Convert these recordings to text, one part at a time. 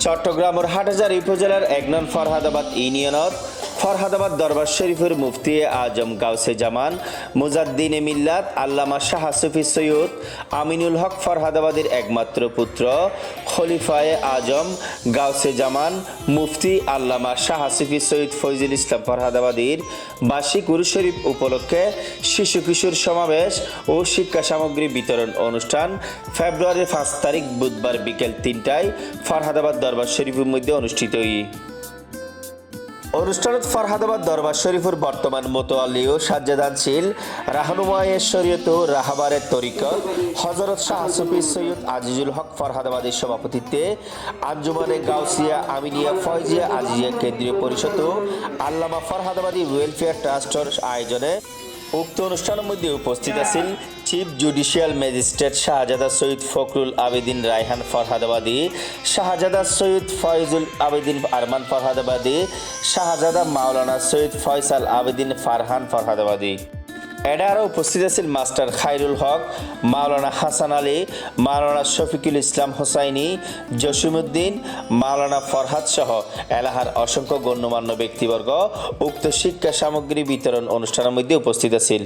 চট্টগ্রামের হাটহাজার উপজেলার এক নং ফরহাদাবাদ ইউনিয়নত ফরহাদাবাদ দরবার শরীফের মুফতি আজম গাউসে জামান, মুজাদ্দিন মিল্লাত, আল্লামা শাহ সুফি সৈয়দ, আমিনুল হক ফরহাদাবাদের একমাত্র পুত্র, খলিফায়ে আজম গাউসে জামান, মুফতি আল্লামা শাহ সুফি সৈয়দ ফৈজুল ইসলাম ফরহাদাবাদীর বার্ষিক গুরু শরীফ উপলক্ষে শিশু কিশোর সমাবেশ ও শিক্ষা সামগ্রী বিতরণ অনুষ্ঠান ফেব্রুয়ারির পাঁচ তারিখ বুধবার বিকেল তিনটায় ফরহাদাবাদ দরবার শরীফের মধ্যে অনুষ্ঠিত অনুষ্ঠানত ফরহাদাবাদ দরবার শরীফের বর্তমান মোতোয়ালি ও সাজ্জাদানশীল রাহনুমায়ের শরীয়ত ও রাহাবারের তরিকত হজরত শাহ সুফি সৈয়দ আজিজুল হক ফরহাদাবাদের সভাপতিত্বে আঞ্জুমানে গাউসিয়া আমিনিয়া ফয়জিয়া আজিজিয়া কেন্দ্রীয় পরিষদ ও আল্লামা ফরহাদাবাদী ওয়েলফেয়ার ট্রাস্টর আয়োজনে উক্ত অনুষ্ঠানের মধ্যে উপস্থিত আছেন chief judicial magistrate Shahzada Syed Fakhrul Abedin, Raihan Farhadabadi, Shahzada Syed Faizul Abedin, Armaan Farhadabadi, Shahzada Maulana Syed Faisal Abedin, Farhan Farhadabadi. এডা আরও উপস্থিত আছেন মাস্টার খাইরুল হক মাওলানা হাসান আলী মাওলানা শফিকুল ইসলাম হোসাইনি জসিমুদ্দিন মাওলানা ফরহাদ সহ এলাহার অসংখ্য গণ্যমান্য ব্যক্তিবর্গ উক্ত শিক্ষা সামগ্রী বিতরণ অনুষ্ঠানের মধ্যে উপস্থিত আছেন।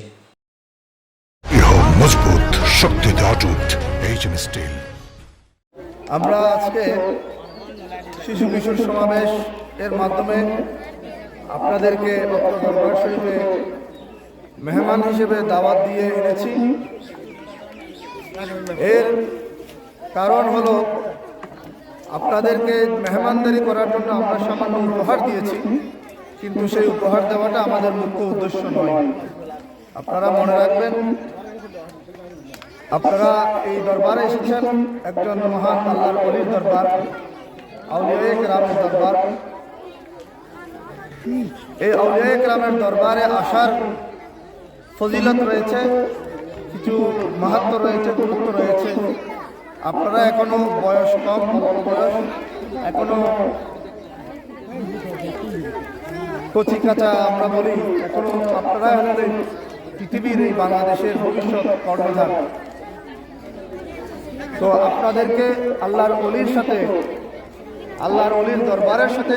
মজবুত শক্তিতে অটুট এইচ স্টিল আমরা আজকে শিশু কিশোর সমাবেশ এর মাধ্যমে আপনাদেরকে শরীফে মেহমান হিসেবে দাওয়াত দিয়ে এনেছি। এর কারণ হলো, আপনাদেরকে মেহমানদারি করার জন্য আমরা সামান্য উপহার দিয়েছি, কিন্তু সেই উপহার দেওয়াটা আমাদের মুখ্য উদ্দেশ্য নয়। আপনারা মনে রাখবেন, আপনারা এই দরবারে এসেছেন একজন মহান আল্লাহর অলির দরবার আউলিয়া গ্রামের দরবার। এই আউলিয়া গ্রামের দরবারে আসার ফজিলত রয়েছে, কিছু মাহাত্ম রয়েছে, গুরুত্ব রয়েছে। আপনারা এখনও বয়স কম বয়স, এখনও কচি কাঁচা আমরা বলি, এখনও আপনারা পৃথিবীর এই বাংলাদেশের ভবিষ্যৎ কর্ণধার। তো আপনাদেরকে আল্লাহর অলির সাথে, আল্লাহর অলির দরবারের সাথে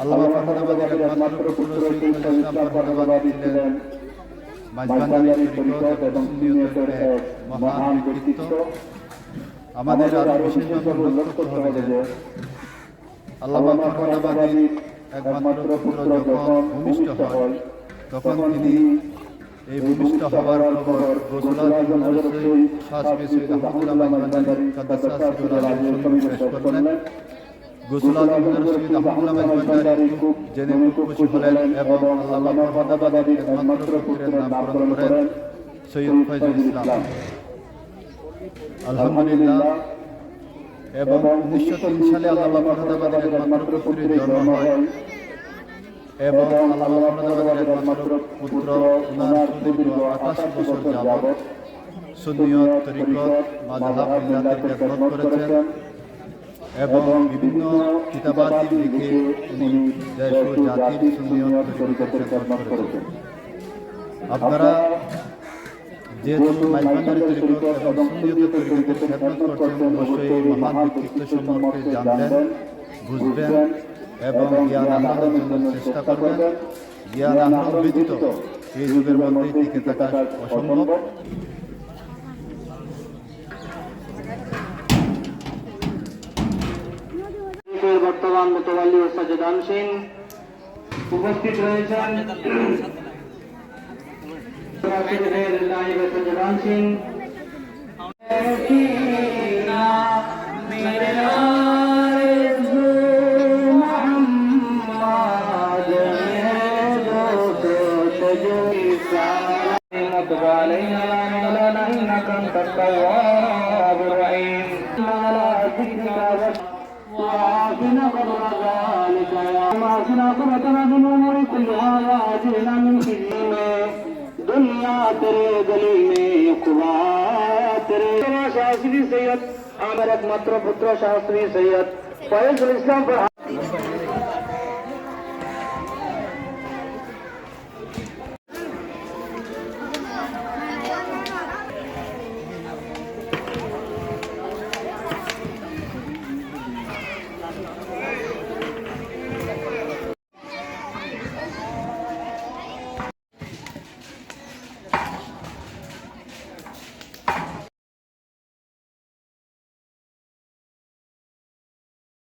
আল্লাহ ফরহাদাবাদের একমাত্র সৈয়দ ফয়জুল ইসলাম ছিলেন এবং সুন্নিয়তের এক মহান ব্যক্তিত্ব আমাদের আরও বিশেষভাবে উল্লেখ করতে হবে যে আল্লাহ ফরহাদাবাদী একমাত্র পুত্র যখন ভূমিষ্ঠ হয় তখন তিনি এই ভূমিষ্ঠ হওয়ার খবর গোসলাদ হজরত সৈয়দ আহমদুল্লাহ মাইজবান্ডারি কাদ্দাসা সিরুল আলম পেশ করলেন গোসলাদ হজরত সৈয়দ আহমদুল্লাহ মাইজবান্ডারি খুব জেনে খুব খুশি হলেন এবং আল্লাহ ফরহাদাবাদীর একমাত্র পুত্রের নামকরণ করেন সৈয়দ ফয়জুল ইসলাম। আলহামদুলিল্লাহ। এবং উনিশশো তিন সালে আল্লাহ ফরহাদাবাদের একমাত্র পুত্রের জন্ম হয়। এবং আল্লাহ ফরহাদাবাদের একমাত্র পুত্র উনার সুদীর্ঘ আঠাশ বছর যাবৎ সুন্নিয়ত তরিকত মাযহাব মিল্লাতের খেদমত করেছেন। এবং বিভিন্ন কিতাবাদি লিখে উনি দেশ ও জাতির খেদমত করেছেন। আপনারা যেহেতু মাইজবান্ডারি তরিকত এবং সুন্নিয়ত তরিকতের খেদমত করছেন, অবশ্যই এই মহান ব্যক্তিত্ব সম্পর্কে জানবেন, বুঝবেন এবং জ্ঞান আহরণের জন্য চেষ্টা করবেন। জ্ঞান আহরণ ব্যতীত এই যুগের মধ্যে টিকে থাকা অসম্ভব। বর্তমান মোতওয়াল্লি ও সাজেদানসীন উপস্থিত রয়েছেন শরীফের নায়েবে وحسن عاقبتنا في الأمور كلها وأجرنا من خزي دنيا تري دليل يقوى تري تیرے شاستری سید عامر اکمتر پتر شاستری الإسلام پر